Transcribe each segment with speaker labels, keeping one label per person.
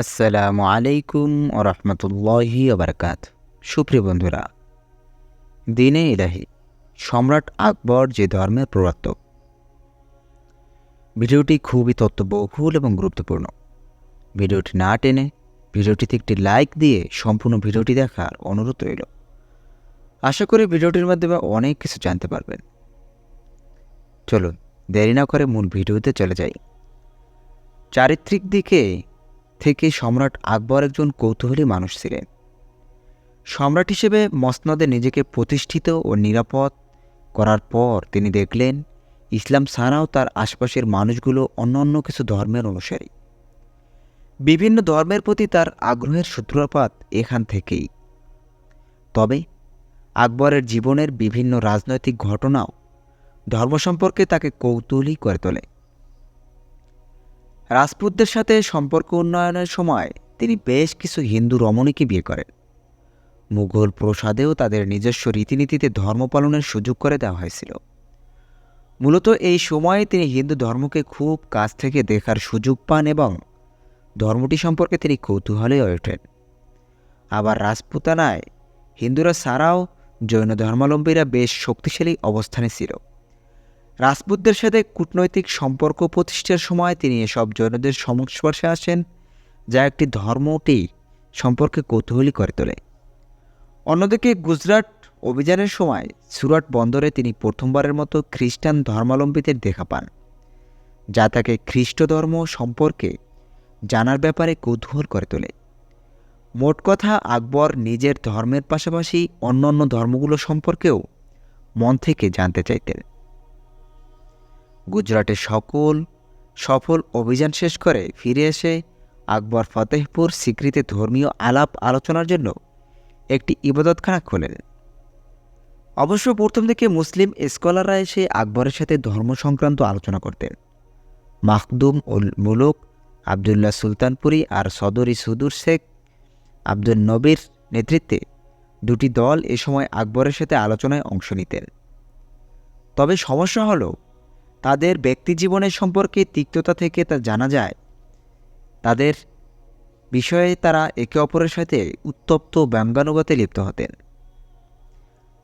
Speaker 1: আসসালামু আলাইকুম ও রহমতুল্লাহি ওবরকাত সুপ্রিয় বন্ধুরা, দিনে ইলাহি, সম্রাট আকবর যে ধর্মের প্রবর্তক। ভিডিওটি খুবই তত্ত্ববহুল এবং গুরুত্বপূর্ণ। ভিডিওটি না টেনে ভিডিওটিতে একটি লাইক দিয়ে সম্পূর্ণ ভিডিওটি দেখার অনুরোধ রইল। আশা করি ভিডিওটির মাধ্যমে অনেক কিছু জানতে পারবেন। চলুন, দেরি না করে মূল ভিডিওতে চলে যাই। চারিত্রিক দিকে থেকে সম্রাট আকবর একজন কৌতূহলী মানুষ ছিলেন। সম্রাট হিসেবে মসনদে নিজেকে প্রতিষ্ঠিত ও নিরাপদ করার পর তিনি দেখলেন, ইসলাম ছাড়াও তার আশপাশের মানুষগুলো অন্যান্য কিছু ধর্মের অনুসারী। বিভিন্ন ধর্মের প্রতি তার আগ্রহের সূত্রপাত এখান থেকেই। তবে আকবরের জীবনের বিভিন্ন রাজনৈতিক ঘটনাও ধর্ম সম্পর্কে তাকে কৌতূহলী করে তোলে। রাজপুতদের সাথে সম্পর্ক উন্নয়নের সময় তিনি বেশ কিছু হিন্দু রমণীকে বিয়ে করেন। মুঘল প্রসাদেও তাদের নিজস্ব রীতিনীতিতে ধর্ম পালনের সুযোগ করে দেওয়া হয়েছিল। মূলত এই সময়ে তিনি হিন্দু ধর্মকে খুব কাছ থেকে দেখার সুযোগ পান এবং ধর্মটি সম্পর্কে তিনি কৌতূহলে হয়ে ওঠেন। আবার রাজপুতানায় হিন্দুরা ছাড়াও জৈন ধর্মাবলম্বীরা বেশ শক্তিশালী অবস্থানে ছিল। রাজপুতদের সাথে কূটনৈতিক সম্পর্ক প্রতিষ্ঠার সময় তিনি এসব জৈনদের সংস্পর্শে আসেন, যা একটি ধর্মটি সম্পর্কে কৌতূহলী করে তোলে। অন্যদিকে গুজরাট অভিযানের সময় সুরাট বন্দরে তিনি প্রথমবারের মতো খ্রিস্টান ধর্মাবলম্বীদের দেখা পান, যা তাকে খ্রিস্ট ধর্ম সম্পর্কে জানার ব্যাপারে কৌতূহল করে তোলে। মোট কথা, আকবর নিজের ধর্মের পাশাপাশি অন্যান্য ধর্মগুলো সম্পর্কেও মন থেকে জানতে চাইতেন। গুজরাটের সকল সফল অভিযান শেষ করে ফিরে এসে আকবর ফতেহপুর স্বীকৃতি ধর্মীয় আলাপ আলোচনার জন্য একটি ইবাদতখানা খোলেন। অবশ্য প্রথম থেকে মুসলিম স্কলাররা এসে আকবরের সাথে ধর্ম সংক্রান্ত আলোচনা করতেন। মাহদুম উল মুলুক, আবদুল্লাহ সুলতানপুরি আর সদরি সুদুর শেখ আব্দুল নবীর নেতৃত্বে দুটি দল এ সময় আকবরের সাথে আলোচনায় অংশ নিতেন। তবে সমস্যা হলো তাদের ব্যক্তিজীবনের সম্পর্কে তিক্ততা থেকে তা জানা যায়। তাদের বিষয়ে তারা একে অপরের সাথে উত্তপ্ত ব্যঙ্গানুগতে লিপ্ত হতেন।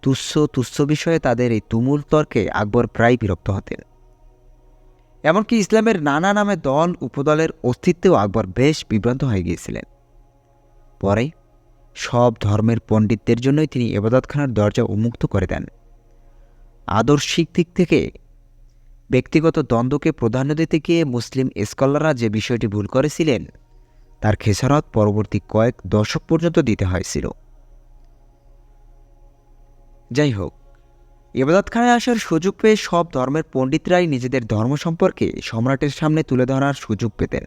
Speaker 1: তুচ্ছ তুচ্ছ বিষয়ে তাদের এই তুমুল তর্কে আকবর প্রায় বিরক্ত হতেন। এমনকি ইসলামের নানা নামে দল, উপদলের অস্তিত্বেও আকবর বেশ বিভ্রান্ত হয়ে গিয়েছিলেন। পরে সব ধর্মের পণ্ডিতদের জন্যই তিনি এবাদতখানার দরজা উন্মুক্ত করে দেন। আদর্শিক দিক থেকে ব্যক্তিগত দ্বন্দ্বকে প্রাধান্য দিতে গিয়ে মুসলিম স্কলাররা যে বিষয়টি ভুল করেছিলেন, তার খেসারত পরবর্তী কয়েক দশক পর্যন্ত দিতে হয়েছিল। যাই হোক, ইবাদতখানায় আসার সুযোগ পেয়ে সব ধর্মের পণ্ডিতরাই নিজেদের ধর্ম সম্পর্কে সম্রাটের সামনে তুলে ধরার সুযোগ পেতেন।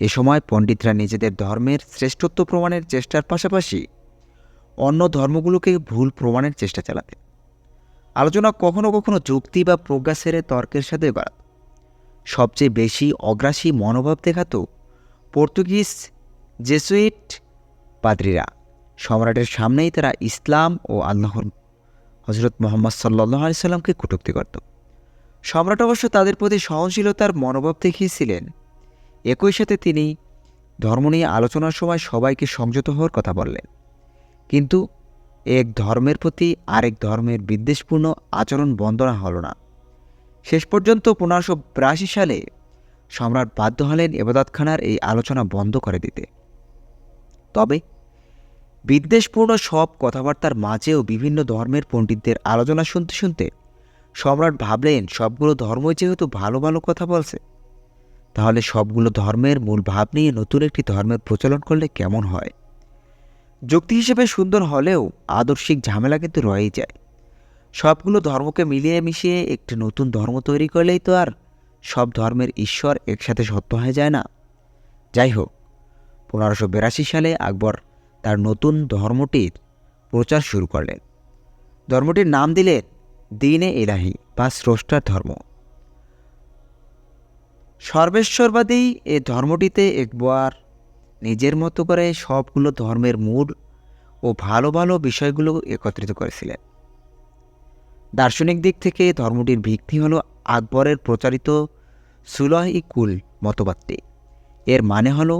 Speaker 1: এ সময় পণ্ডিতরা নিজেদের ধর্মের শ্রেষ্ঠত্ব প্রমাণের চেষ্টার পাশাপাশি অন্য ধর্মগুলোকে ভুল প্রমাণের চেষ্টা চালাতেন। আলোচনা কখনো কখনো যুক্তি বা প্রজ্ঞা সেরে তর্কের সাথে বাড়াত সবচেয়ে বেশি অগ্রাসী মনোভাব দেখাত পর্তুগিজ জেসুইট পাদ্রীরা। সম্রাটের সামনেই তারা ইসলাম ও আল্লাহর হজরত মোহাম্মদ সাল্লাহ আলি সাল্লামকে কটুক্তি করত। সম্রাট অবশ্য তাদের প্রতি সহনশীলতার মনোভাব দেখিয়েছিলেন। একই সাথে তিনি ধর্ম নিয়ে আলোচনার সময় সবাইকে সংযত হওয়ার কথা বললেন। কিন্তু এক ধর্মের প্রতি আরেক ধর্মের বিদ্বেষপূর্ণ আচরণ বন্দনা হল না। শেষ পর্যন্ত পনেরোশো বিরাশি সালে সম্রাট বাধ্য হলেন এবাদতখানার এই আলোচনা বন্ধ করে দিতে। তবে বিদ্বেষপূর্ণ সব কথাবার্তার মাঝেও বিভিন্ন ধর্মের পণ্ডিতদের আলোচনা শুনতে শুনতে সম্রাট ভাবলেন, সবগুলো ধর্মই যেহেতু ভালো ভালো কথা বলছে, তাহলে সবগুলো ধর্মের মূল ভাব নিয়ে নতুন একটি ধর্মের প্রচলন করলে কেমন হয়? যুক্তি হিসেবে সুন্দর হলেও আদর্শিক ঝামেলা কিন্তু রয়েই যায়। সবগুলো ধর্মকে মিলিয়ে মিশিয়ে একটি নতুন ধর্ম তৈরি করলেই তো আর সব ধর্মের ঈশ্বর একসাথে সত্য হয়ে যায় না। যাই হোক, পনেরোশো বিরাশি সালে আকবর তার নতুন ধর্মটির প্রচার শুরু করলেন। ধর্মটির নাম দিলেন দিনে ইলাহি বা স্রষ্টার ধর্ম। সর্বেশ্বরবাদী এ ধর্মটিতে একবার নিজের মতো করে সবগুলো ধর্মের মূল ও ভালো ভালো বিষয়গুলো একত্রিত করেছিলেন। দার্শনিক দিক থেকে ধর্মটির ভিত্তি হল আকবরের প্রচারিত সুলহ ই কুল মতবাদটি। এর মানে হল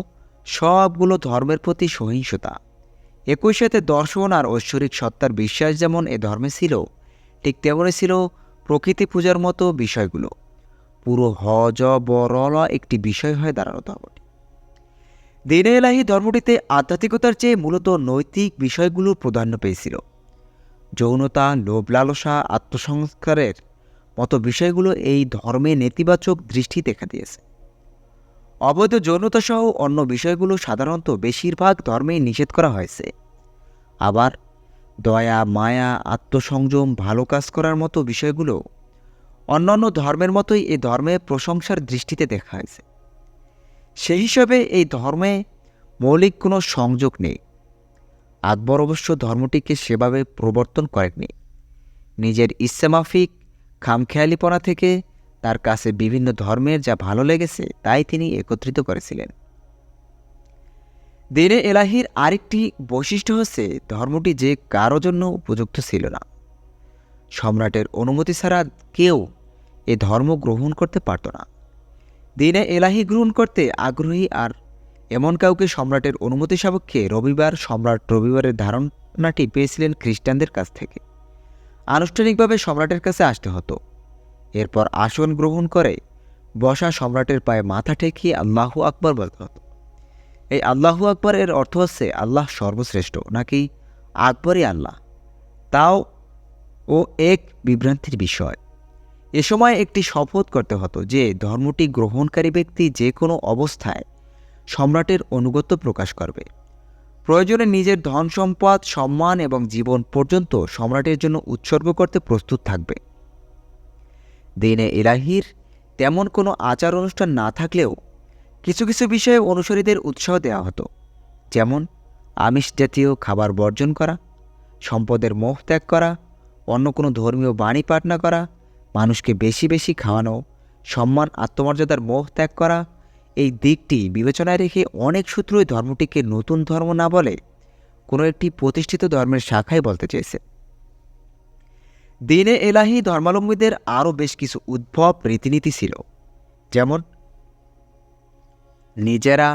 Speaker 1: সবগুলো ধর্মের প্রতি সহিংসতা। একই সাথে দর্শন আর ঐশ্বরিক সত্তার বিশ্বাস যেমন এ ধর্মে ছিল, ঠিক তেমনই ছিল প্রকৃতি পূজার মতো বিষয়গুলো। পুরো হজ বরল একটি বিষয় হয়ে দাঁড়ানো ধর্মটি। দিনে এলাহি ধর্মটিতে আধ্যাত্মিকতার চেয়ে মূলত নৈতিক বিষয়গুলো প্রাধান্য পেয়েছিল। যৌনতা, লোভ, লালসা, আত্মসংস্কারের মতো বিষয়গুলো এই ধর্মে নেতিবাচক দৃষ্টি দেখা দিয়েছে। অবৈধ যৌনতা সহ অন্য বিষয়গুলো সাধারণত বেশিরভাগ ধর্মেই নিষেধ করা হয়েছে। আবার দয়া, মায়া, আত্মসংযম, ভালো কাজ করার মতো বিষয়গুলো অন্যান্য ধর্মের মতোই এ ধর্মে প্রশংসার দৃষ্টিতে দেখা হয়েছে। সেই হিসাবে এই ধর্মে মৌলিক কোনো সংযোগ নেই। আকবর অবশ্য ধর্মটিকে সেভাবে প্রবর্তন করেননি। নিজের ইচ্ছামাফিক খামখেয়ালিপনা থেকে তার কাছে বিভিন্ন ধর্মের যা ভালো লেগেছে, তাই তিনি একত্রিত করেছিলেন। দিনে এলাহির আরেকটি বৈশিষ্ট্য হচ্ছে, ধর্মটি যে কারও জন্য উপযুক্ত ছিল না। সম্রাটের অনুমতি ছাড়া কেউ এ ধর্ম গ্রহণ করতে পারত না। দিনে এলাহি গ্রহণ করতে আগ্রহী আর এমন কাউকে সম্রাটের অনুমতি সাপেক্ষে রবিবার সম্রাট রবিবারের ধারণাটি পেয়েছিলেন খ্রিস্টানদের কাছ থেকে। আনুষ্ঠানিকভাবে সম্রাটের কাছে আসতে হতো। এরপর আসন গ্রহণ করে বসা সম্রাটের পায়ে মাথা ঠেকিয়ে আল্লাহু আকবর বলতে হতো। এই আল্লাহু আকবর এর অর্থ হচ্ছে আল্লাহ সর্বশ্রেষ্ঠ নাকি আকবরই আল্লাহ? তাও ও এক বিভ্রান্তির বিষয়। এ সময় একটি শপথ করতে হতো যে ধর্মটি গ্রহণকারী ব্যক্তি যে কোনো অবস্থায় সম্রাটের অনুগত্য প্রকাশ করবে। প্রয়োজনে নিজের ধন সম্পদ, সম্মান এবং জীবন পর্যন্ত সম্রাটের জন্য উৎসর্গ করতে প্রস্তুত থাকবে। দিনে এলাহির তেমন কোনো আচার অনুষ্ঠান না থাকলেও কিছু কিছু বিষয়ে অনুসারীদের উৎসাহ দেওয়া হতো। যেমন আমিষ জাতীয় খাবার বর্জন করা, সম্পদের মোহ ত্যাগ করা, অন্য কোনো ধর্মীয় বাণী পাঠ না করা মানুষকে বেশি বেশি খাওয়ানো, সম্মান, আত্মমর্যাদার মোহ ত্যাগ করা, এই দিকটি বিবেচনায় রেখে অনেক সূত্রই ধর্মটিকে নতুন ধর্ম না বলে কোনো একটি প্রতিষ্ঠিত ধর্মের শাখাই বলতে চেয়েছে। দিনে এলাহি ধর্মাবলম্বীদের আরও বেশ কিছু উদ্ভব রীতিনীতি ছিল, যেমন, নিজেরা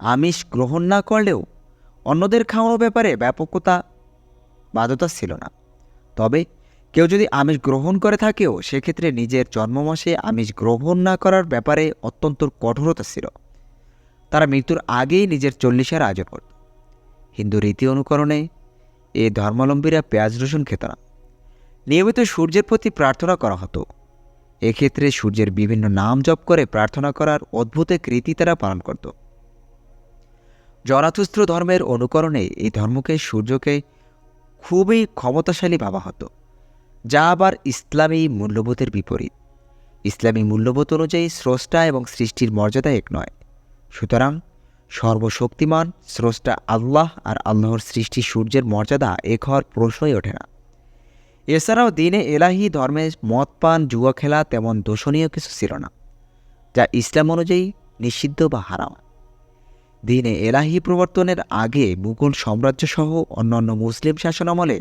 Speaker 1: আমিষ গ্রহণ না করলেও অন্যদের খাওয়ানোর ব্যাপারে ব্যাপকতা, বাধ্যতা ছিল না। তবে কেউ যদি আমিষ গ্রহণ করে থাকেও, সেক্ষেত্রে নিজের জন্মমাসে আমিষ গ্রহণ না করার ব্যাপারে অত্যন্ত কঠোরতা ছিল। তারা মৃত্যুর আগেই নিজের চল্লিশের আয়োজন করত হিন্দু রীতি অনুকরণে এ ধর্মাবলম্বীরা পেঁয়াজ রসুন খেত না। নিয়মিত সূর্যের প্রতি প্রার্থনা করা হতো। এক্ষেত্রে সূর্যের বিভিন্ন নাম জপ করে প্রার্থনা করার অদ্ভুত এক রীতি তারা পালন করত। জরাথুস্ত্র ধর্মের অনুকরণে এই ধর্মকে সূর্যকে খুবই ক্ষমতাশালী ভাবা হতো। যা আবার ইসলামী মূল্যবোধের বিপরীত। ইসলামী মূল্যবোধ অনুযায়ী স্রষ্টা এবং সৃষ্টির মর্যাদা এক নয়। সুতরাং সর্বশক্তিমান স্রষ্টা আল্লাহ আর আল্লাহর সৃষ্টি সূর্যের মর্যাদা এক হওয়ার প্রশ্নই ওঠে না। এছাড়াও দিনে এলাহি ধর্মে মদ, পান, জুয়া খেলা তেমন দোষণীয় কিছু ছিল না, যা ইসলাম অনুযায়ী নিষিদ্ধ বা হারাম। দিনে এলাহি প্রবর্তনের আগে মুঘল সাম্রাজ্যসহ অন্যান্য মুসলিম শাসনামলে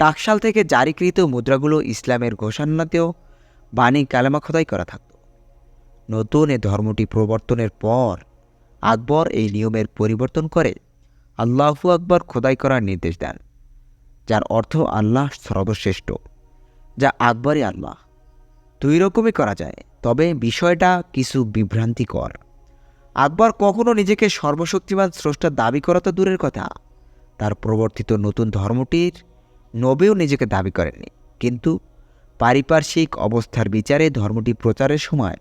Speaker 1: টাকশাল থেকে জারিকৃত মুদ্রাগুলো ইসলামের ঘোষণাতেও বাণী কালেমা খোদাই করা থাকত। নতুন এ ধর্মটি প্রবর্তনের পর আকবর এই নিয়মের পরিবর্তন করে আল্লাহু আকবর খোদাই করার নির্দেশ দেন, যার অর্থ আল্লাহ সর্বশ্রেষ্ঠ, যা আকবরই আল্লাহ। দুই রকমই করা যায়, তবে বিষয়টা কিছু বিভ্রান্তিকর। আকবর কখনো নিজেকে সর্বশক্তিমান স্রষ্টার দাবি করা তো দূরের কথা, তার প্রবর্তিত নতুন ধর্মটির নবেও নিজেকে দাবি করেননি। কিন্তু পারিপার্শ্বিক অবস্থার বিচারে ধর্মটি প্রচারের সময়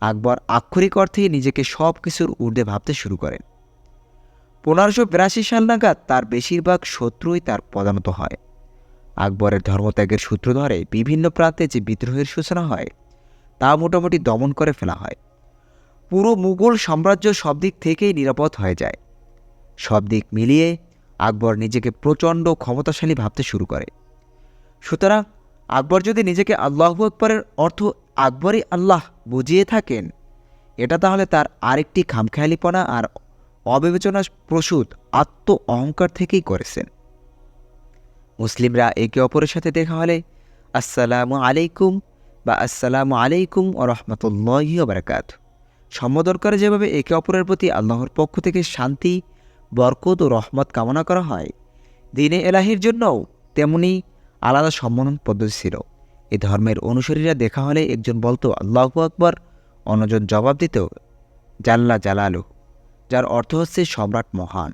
Speaker 1: আকবর আক্ষরিক অর্থে নিজেকে সব কিছুর ঊর্ধ্বে ভাবতে শুরু করেন। পনেরোশো বিরাশি সাল নাগাদ তার বেশিরভাগ শত্রুই তার পদানত হয়। আকবরের ধর্মত্যাগের সূত্র ধরে বিভিন্ন প্রান্তে যে বিদ্রোহের সূচনা হয়, তা মোটামুটি দমন করে ফেলা হয়। পুরো মুঘল সাম্রাজ্য সব দিক থেকেই নিরাপদ হয়ে যায়। সব দিক মিলিয়ে আকবর নিজেকে প্রচণ্ড ক্ষমতাশালী ভাবতে শুরু করে। সুতরাং আকবর যদি নিজেকে আল্লাহ আকবরের অর্থ আকবরই আল্লাহ বুঝিয়ে থাকেন, এটা তাহলে তার আরেকটি খামখেয়ালিপনা আর অবিবেচনা প্রসূত আত্ম অহংকার থেকেই করেছেন। মুসলিমরা একে অপরের সাথে দেখা হলে, আসসালামু আলাইকুম বা আসসালামু আলাইকুম ও রহমতুল্লাহি বারাকাত। সম্বোধন করে যেভাবে একে অপরের প্রতি আল্লাহর পক্ষ থেকে শান্তি বরকত ও রহমত কামনা করা হয়। দিনে এলাহির জন্যও তেমনি আলাদা সম্বোধন পদ্ধতি ছিল। এ ধর্মের অনুসারীরা দেখা হলে একজন বলতো, আল্লাহ আকবর। অন্যজন জবাব দিত, জাল্লা জালালু যার অর্থ হচ্ছে সম্রাট মহান।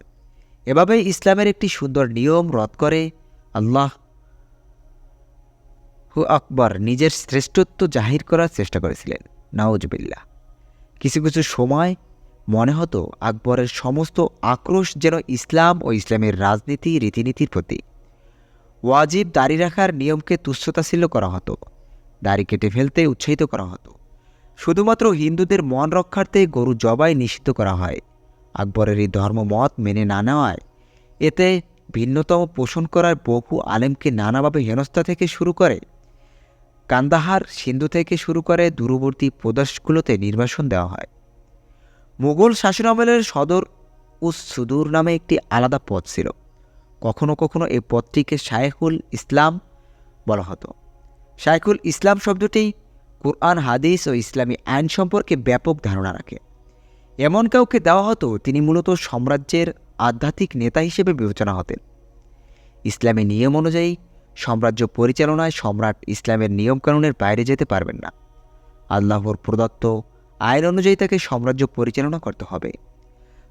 Speaker 1: এভাবে ইসলামের একটি সুন্দর নিয়ম রদ করে, আল্লাহ হু আকবর নিজের শ্রেষ্ঠত্ব জাহির করার চেষ্টা করেছিলেন। নাওজবিল্লা কিছু কিছু সময় মনে হতো আকবরের সমস্ত আক্রোশ যেন ইসলাম ও ইসলামের রাজনীতি, রীতিনীতির প্রতি ওয়াজিব দাড়ি রাখার নিয়মকে তুচ্ছতাশীল্য করা হতো। দাড়ি কেটে ফেলতে উৎসাহিত করা হতো। শুধুমাত্র হিন্দুদের মন রক্ষার্থে গরু জবাই নিষিদ্ধ করা হয়। আকবরের এই ধর্মমত মেনে না নেওয়ায় এতে ভিন্নতম পোষণ করার বহু আলেমকে নানাভাবে হেনস্থা থেকে শুরু করে কান্দাহার, সিন্ধু থেকে শুরু করে দূরবর্তী প্রদেশগুলোতে নির্বাসন দেওয়া হয়। মুঘল শাসনামলের সদর উস সুদূর নামে একটি আলাদা পদ ছিল। কখনো কখনো এই পদটিকে শায়েখুল ইসলাম বলা হতো। শায়েখুল ইসলাম শব্দটি কুরআন, হাদিস ও ইসলামী আইন সম্পর্কে ব্যাপক ধারণা রাখে। এমন কাউকে দেওয়া হতো, তিনি মূলত সাম্রাজ্যের আধ্যাত্মিক নেতা হিসেবে বিবেচনা হতেন। ইসলামী নিয়ম অনুযায়ী, সাম্রাজ্য পরিচালনায় সম্রাট ইসলামের নিয়মকানুনের বাইরে যেতে পারবেন না। আল্লাহর প্রদত্ত আইন অনুযায়ী তাকে সাম্রাজ্য পরিচালনা করতে হবে।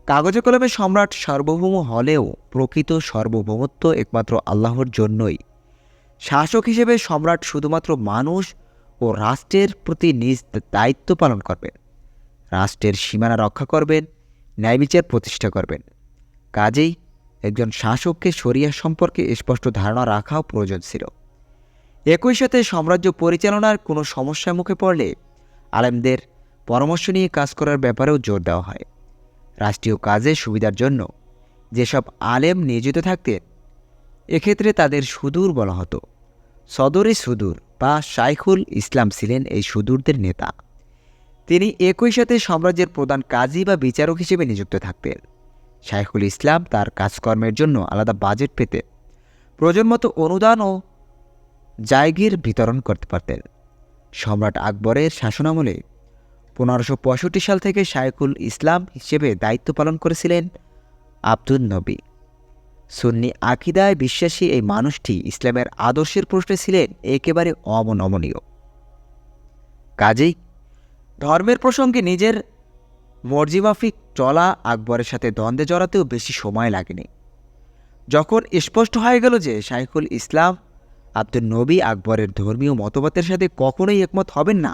Speaker 1: কাগজে কলমে সম্রাট সার্বভৌম হলেও প্রকৃত সার্বভৌমত্ব একমাত্র আল্লাহর জন্যই। শাসক হিসেবে সম্রাট শুধুমাত্র মানুষ ও রাষ্ট্রের প্রতি নিজ দায়িত্ব পালন করবেন। রাষ্ট্রের সীমানা রক্ষা করবেন, ন্যায় বিচার প্রতিষ্ঠা করবেন। কাজেই একজন শাসককে শরিয়া সম্পর্কে স্পষ্ট ধারণা রাখাও প্রয়োজন ছিল। একই সাথে সাম্রাজ্য পরিচালনার কোনো সমস্যার মুখে পড়লে আলেমদের পরামর্শ নিয়ে কাজ করার ব্যাপারেও জোর দেওয়া হয়। রাষ্ট্রীয় কাজে সুবিধার জন্য যেসব আলেম নিয়োজিত থাকতেন, এক্ষেত্রে তাদের সুদূর বলা হতো। সদরে সুদূর বা শাইখুল ইসলাম ছিলেন এই সুদূরদের নেতা। তিনি একই সাথে সাম্রাজ্যের প্রধান কাজী বা বিচারক হিসেবে নিযুক্ত থাকতেন। শাইখুল ইসলাম তার কাজকর্মের জন্য আলাদা বাজেট পেতে প্রয়োজন মতো অনুদান ও জায়গির বিতরণ করতে পারতেন। সম্রাট আকবরের শাসনামলে পনেরোশো পঁয়ষট্টি সাল থেকে শাইখুল ইসলাম হিসেবে দায়িত্ব পালন করেছিলেন আব্দুল নবী। সুন্নি আকিদায় বিশ্বাসী এই মানুষটি ইসলামের আদর্শের প্রশ্নে ছিলেন একেবারে অমনমনীয়। কাজেই ধর্মের প্রসঙ্গে নিজের মর্জিমাফিক চলা আকবরের সাথে দ্বন্দ্বে জড়াতেও বেশি সময় লাগেনি। যখন স্পষ্ট হয়ে গেল যে শাইখুল ইসলাম, আব্দুল নবী আকবরের ধর্মীয় মতবাদের সাথে কখনোই একমত হবেন না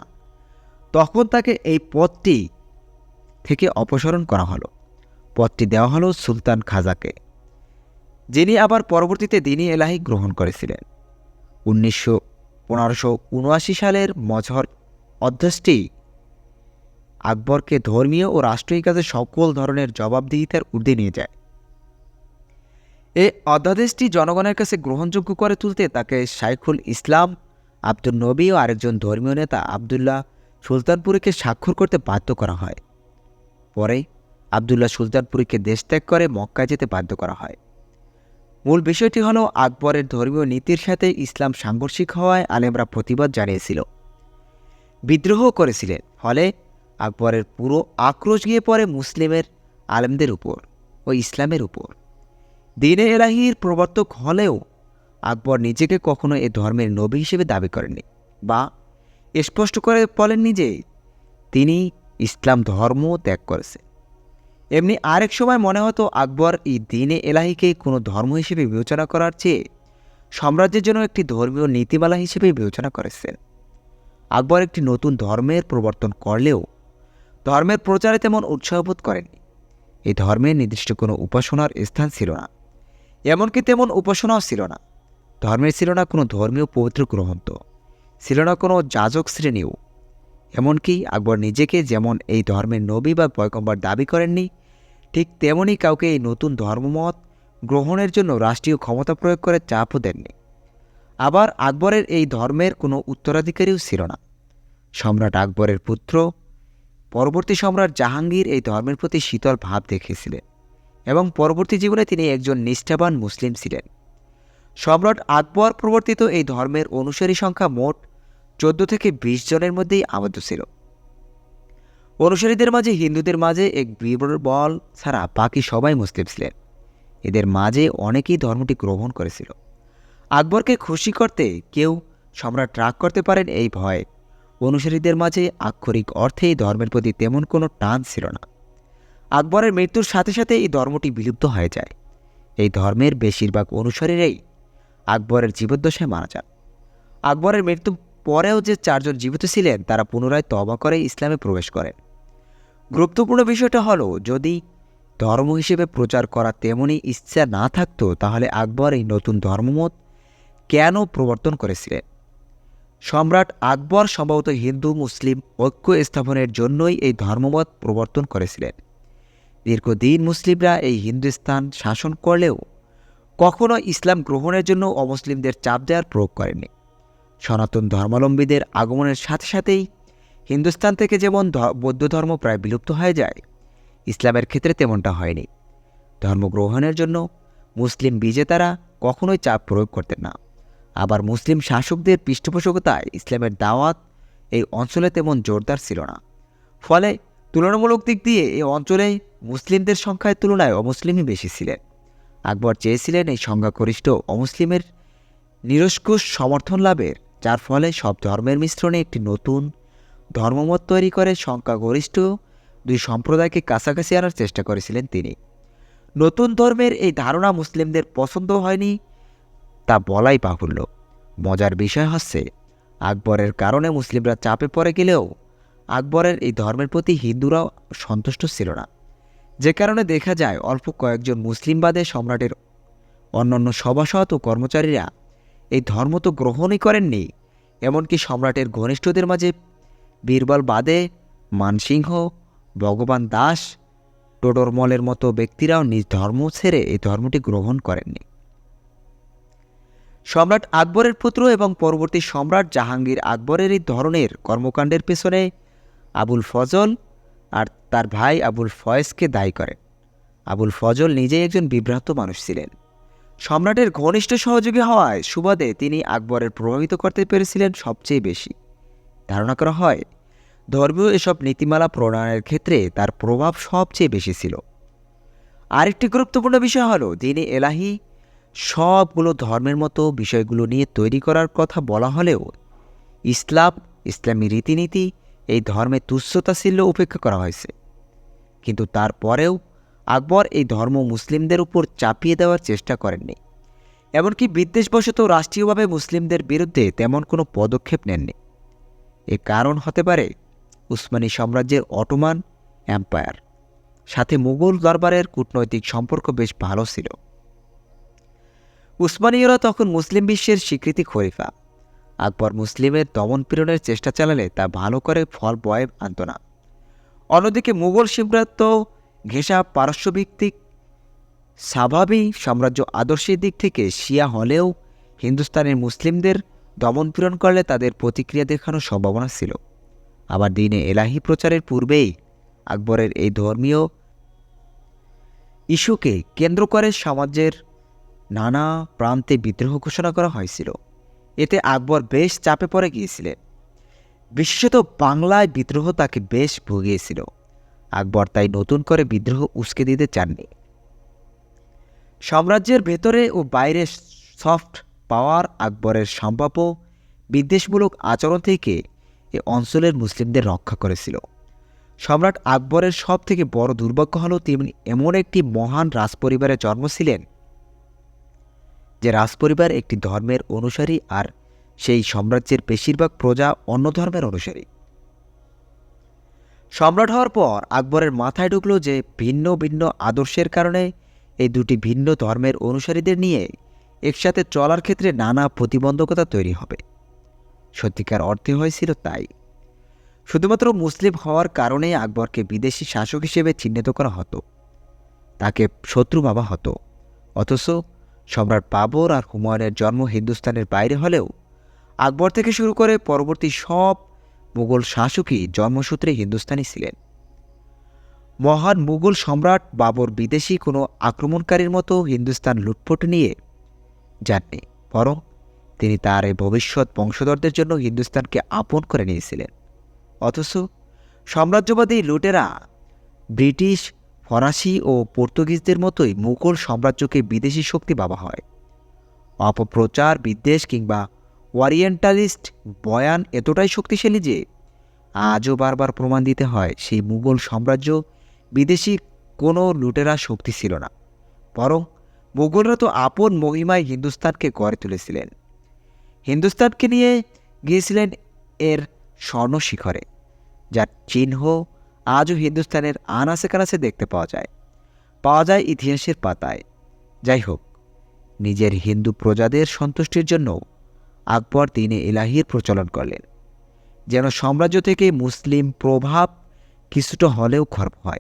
Speaker 1: তখন তাকে এই পদটি থেকে অপসারণ করা হলো। পদটি দেওয়া হলো সুলতান খাজাকে, যিনি আবার পরবর্তীতে দিনী এলাহি গ্রহণ করেছিলেন। উনিশশো পনেরোশো উনআশি সালের মজহর অধ্যক্ষটি আকবরকে ধর্মীয় ও রাষ্ট্রীয় কাজে সকল ধরনের জবাবদিহিতার ঊর্ধ্বে নিয়ে যায়। এই অধ্যাদেশটি জনগণের কাছে গ্রহণযোগ্য করে তুলতে তাকে শাইখুল ইসলাম, আব্দুল নবী ও আরেকজন ধর্মীয় নেতা আবদুল্লাহ সুলতানপুরীকে স্বাক্ষর করতে বাধ্য করা হয়। পরে আবদুল্লাহ সুলতানপুরীকে দেশত্যাগ করে মক্কায় যেতে বাধ্য করা হয়। মূল বিষয়টি হলো আকবরের ধর্মীয় নীতির সাথে ইসলাম সাংঘর্ষিক হওয়ায় আলেমরা প্রতিবাদ জানিয়েছিল। বিদ্রোহ করেছিলেন, ফলে আকবরের পুরো আক্রোশ গিয়ে পড়ে মুসলিমের, আলেমদের উপর ও ইসলামের উপর। দিনে এলাহির প্রবর্তক হলেও আকবর নিজেকে কখনো এ ধর্মের নবী হিসেবে দাবি করেননি বা স্পষ্ট করে বলেননি যে তিনি ইসলাম ধর্ম ত্যাগ করেছে। এমনি আরেক সময় মনে হতো আকবর এই দিনে এলাহিকে কোনো ধর্ম হিসেবে বিবেচনা করার চেয়ে সাম্রাজ্যের জন্য একটি ধর্মীয় নীতিমালা হিসেবে বিবেচনা করেছেন। আকবর একটি নতুন ধর্মের প্রবর্তন করলেও ধর্মের প্রচারে তেমন উৎসাহবোধ করেনি এই ধর্মের নির্দিষ্ট কোনো উপাসনার স্থান ছিল না, এমনকি তেমন উপাসনাও ছিল না। ধর্মের ছিল না কোনো ধর্মীয় পবিত্র গ্রন্থ। ছিল না কোনো যাজক শ্রেণীও। এমনকি আকবর নিজেকে যেমন এই ধর্মের নবী বা পয়কম্বর দাবি করেননি, ঠিক তেমনই কাউকে এই নতুন ধর্মমত গ্রহণের জন্য রাষ্ট্রীয় ক্ষমতা প্রয়োগ করে চাপও দেননি। আবার আকবরের এই ধর্মের কোনো উত্তরাধিকারীও ছিল না। সম্রাট আকবরের পুত্র, পরবর্তী সম্রাট জাহাঙ্গীর এই ধর্মের প্রতি শীতল ভাব দেখিয়েছিলেন এবং পরবর্তী জীবনে তিনি একজন নিষ্ঠাবান মুসলিম ছিলেন। সম্রাট আকবর প্রবর্তিত এই ধর্মের অনুসারী সংখ্যা মোট চোদ্দ থেকে বিশ জনের মধ্যেই আবদ্ধ ছিল। অনুসারীদের মাঝে, হিন্দুদের মাঝে এক বল ছাড়া বাকি সবাই মুসলিম ছিলেন। এদের মাঝে অনেকেই ধর্মটি গ্রহণ করেছিল। আকবরকে খুশি করতে কেউ সম্রাট রাগ করতে পারেন এই ভয়ে। অনুসারীদের মাঝে আক্ষরিক অর্থে এই ধর্মের প্রতি তেমন কোনো টান ছিল না। আকবরের মৃত্যুর সাথে সাথে এই ধর্মটি বিলুপ্ত হয়ে যায়। এই ধর্মের বেশিরভাগ অনুসারীরাই আকবরের জীবদ্দশায় মারা যান। আকবরের মৃত্যু পরেও যে চারজন জীবিত ছিলেন, তারা পুনরায় তবা করে ইসলামে প্রবেশ করেন। গুরুত্বপূর্ণ বিষয়টা হলো, যদি ধর্ম হিসেবে প্রচার করা তেমনই ইচ্ছা না থাকতো, তাহলে আকবর এই নতুন ধর্মমত কেন প্রবর্তন করেছিলেন? সম্রাট আকবর সম্ভবত হিন্দু, মুসলিম ঐক্য স্থাপনের জন্যই এই ধর্মমত প্রবর্তন করেছিলেন। দীর্ঘদিন মুসলিমরা এই হিন্দুস্তান শাসন করলেও কখনো ইসলাম গ্রহণের জন্য অমুসলিমদের চাপ দেওয়ার প্রয়োগ করেননি। সনাতন ধর্মাবলম্বীদের আগমনের সাথে সাথেই হিন্দুস্তান থেকে যেমন বৌদ্ধ ধর্ম প্রায় বিলুপ্ত হয়ে যায়, ইসলামের ক্ষেত্রে তেমনটা হয়নি। ধর্ম গ্রহণের জন্য মুসলিম বিজেতারা কখনোই চাপ প্রয়োগ করতেন না। আবার মুসলিম শাসকদের পৃষ্ঠপোষকতায় ইসলামের দাওয়াত এই অঞ্চলে তেমন জোরদার ছিল না। ফলে তুলনামূলক দিক দিয়ে এই অঞ্চলে মুসলিমদের সংখ্যার তুলনায় অমুসলিমই বেশি ছিলেন। আকবর চেয়েছিলেন এই সংখ্যাগরিষ্ঠ অমুসলিমের নিরস্কুশ সমর্থন লাভের যার ফলে সব ধর্মের মিশ্রণে একটি নতুন ধর্মমত তৈরি করে সংখ্যাগরিষ্ঠ দুই সম্প্রদায়কে কাছাকাছি আনার চেষ্টা করেছিলেন তিনি। নতুন ধর্মের এই ধারণা মুসলিমদের পছন্দ হয়নি, তা বলাই বাহুল্য। মজার বিষয় হচ্ছে, আকবরের কারণে মুসলিমরা চাপে পড়ে গেলেও আকবরের এই ধর্মের প্রতি হিন্দুরাও সন্তুষ্ট ছিল না। যে কারণে দেখা যায় অল্প কয়েকজন মুসলিমবাদে সম্রাটের অন্যান্য সভাসদ ও কর্মচারীরা এই ধর্ম তো গ্রহণই করেননি, এমনকি সম্রাটের ঘনিষ্ঠদের মাঝে বীরবল বাদে মানসিংহ, ভগবান দাস টোডরমলের মতো ব্যক্তিরাও নিজ ধর্ম ছেড়ে এই ধর্মটি গ্রহণ করেননি। সম্রাট আকবরের পুত্র এবং পরবর্তী সম্রাট জাহাঙ্গীর আকবরের এই ধরনের কর্মকাণ্ডের পেছনে আবুল ফজল আর তার ভাই আবুল ফয়েজকে দায়ী করেন। আবুল ফজল নিজেই একজন বিভ্রান্ত মানুষ ছিলেন। সম্রাটের ঘনিষ্ঠ সহযোগী হওয়ায় সুবাদে তিনি আকবরের প্রভাবিত করতে পেরেছিলেন সবচেয়ে বেশি। ধারণা করা হয়, ধর্মীয় এসব নীতিমালা প্রণয়নের ক্ষেত্রে তার প্রভাব সবচেয়ে বেশি ছিল। আরেকটি গুরুত্বপূর্ণ বিষয় হলো, তিনি এলাহি সবগুলো ধর্মের মতো বিষয়গুলো নিয়ে তৈরি করার কথা বলা হলেও, ইসলাম, ইসলামী রীতিনীতি এই ধর্মে তুচ্ছতা ছিল উপেক্ষা করা হয়েছে। কিন্তু তারপরেও আকবর এই ধর্ম মুসলিমদের উপর চাপিয়ে দেওয়ার চেষ্টা করেননি। এমনকি বিদ্বেষবশত রাষ্ট্রীয়ভাবে মুসলিমদের বিরুদ্ধে তেমন কোনো পদক্ষেপ নেননি। এর কারণ হতে পারে উসমানী সাম্রাজ্যের অটোমান এম্পায়ার। সাথে মুঘল দরবারের কূটনৈতিক সম্পর্ক বেশ ভালো ছিল। উসমানীয়রা তখন মুসলিম বিশ্বের স্বীকৃতি খরিফা আকবর মুসলিমের দমনপীড়নের চেষ্টা চালালে তা ভালো করে ফল বয়ে আনত না। অন্যদিকে মুঘল সাম্রাজ্য ঘেঁষা পারস্যভিত্তিক স্বাভাবিক সাম্রাজ্য আদর্শের দিক থেকে শিয়া হলেও হিন্দুস্তানের মুসলিমদের দমনপীড়ন করলে তাদের প্রতিক্রিয়া দেখানোর সম্ভাবনা ছিল। আবার দিনে এলাহি প্রচারের পূর্বেই আকবরের এই ধর্মীয় ইস্যুকে কেন্দ্র করে সমাজের নানা প্রান্তে বিদ্রোহ ঘোষণা করা হয়েছিল। এতে আকবর বেশ চাপে পড়ে গিয়েছিলেন। বিশেষত বাংলায় বিদ্রোহ তাকে বেশ ভুগিয়েছিল। আকবর তাই নতুন করে বিদ্রোহ উস্কে দিতে চাননি। সাম্রাজ্যের ভেতরে ও বাইরে সফট পাওয়ার আকবরের সম্ভাব্য বিদ্বেষমূলক আচরণ থেকে এ অঞ্চলের মুসলিমদের রক্ষা করেছিল। সম্রাট আকবরের সব থেকে বড় দুর্ভাগ্য হল তিনি এমন একটি মহান রাজপরিবারে জন্ম ছিলেন, যে রাজপরিবার একটি ধর্মের অনুসারী আর সেই সাম্রাজ্যের বেশিরভাগ প্রজা অন্য ধর্মের অনুসারী। সম্রাট হওয়ার পর আকবরের মাথায় ঢুকলো যে ভিন্ন ভিন্ন আদর্শের কারণে এই দুটি ভিন্ন ধর্মের অনুসারীদের নিয়ে একসাথে চলার ক্ষেত্রে নানা প্রতিবন্ধকতা তৈরি হবে। সত্যিকার অর্থে হয়েছিল তাই। শুধুমাত্র মুসলিম হওয়ার কারণে আকবরকে বিদেশি শাসক হিসেবে চিহ্নিত করা হতো। তাকে শত্রু ভাবা হতো। অথচ সম্রাট বাবর আর হুমায়ুনের জন্ম হিন্দুস্তানের বাইরে হলেও আকবর থেকে শুরু করে পরবর্তী সব মুঘল শাসকই জন্মসূত্রে হিন্দুস্তানি ছিলেন। মহান মুঘল সম্রাট বাবর বিদেশি কোনো আক্রমণকারীর মতো হিন্দুস্তান লুটফুট নিয়ে যাননি, বরং তিনি তার এই ভবিষ্যৎ বংশধরদের জন্য হিন্দুস্তানকে আপন করে নিয়েছিলেন। অথচ সাম্রাজ্যবাদী লুটেরা ব্রিটিশ, ফরাসি ও পর্তুগিজদের মতোই মুঘল সাম্রাজ্যকে বিদেশি শক্তি ভাবা হয়। অপপ্রচার, বিদ্বেষ কিংবা ওরিয়েন্টালিস্ট বয়ান এতটাই শক্তিশালী যে আজও বারবার প্রমাণ দিতে হয় সেই মুঘল সাম্রাজ্য বিদেশি কোনো লুটেরা শক্তি ছিল না। বরং মুঘলরা তো আপন মহিমায় হিন্দুস্তানকে গড়ে তুলেছিলেন। হিন্দুস্তানকে নিয়ে গিয়েছিলেন এর স্বর্ণ শিখরে যার চিহ্ন আজও হিন্দুস্তানের আনাচে কানাচে দেখতে পাওয়া যায়। পাওয়া যায় ইতিহাসের পাতায়। যাই হোক, নিজের হিন্দু প্রজাদের সন্তুষ্টির জন্য আকবর দিনে এলাহির প্রচলন করলেন। যেন সাম্রাজ্য থেকে মুসলিম প্রভাব কিছুটা হলেও খর্ব হয়।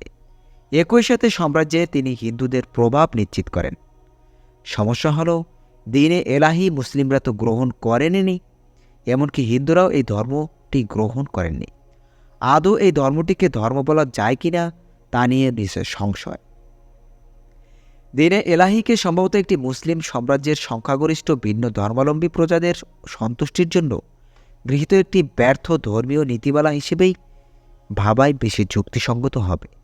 Speaker 1: একই সাথে সাম্রাজ্যে তিনি হিন্দুদের প্রভাব নিশ্চিত করেন। সমস্যা হলো, দিনে এলাহি মুসলিমরা তো গ্রহণ করেননি, এমনকি হিন্দুরাও এই ধর্মটি গ্রহণ করেননি। আদৌ এই ধর্মটিকে ধর্ম বলা যায় কিনা, তা নিয়ে নিশ্চয় সংশয়। দিনে এলাহিকে সম্ভবত একটি মুসলিম সাম্রাজ্যের সংখ্যাগরিষ্ঠ ভিন্ন ধর্মাবলম্বী প্রজাদের সন্তুষ্টির জন্য গৃহীত একটি ব্যর্থ ধর্মীয় নীতিমালা হিসেবেই ভাবাই বেশি যুক্তিসঙ্গত হবে।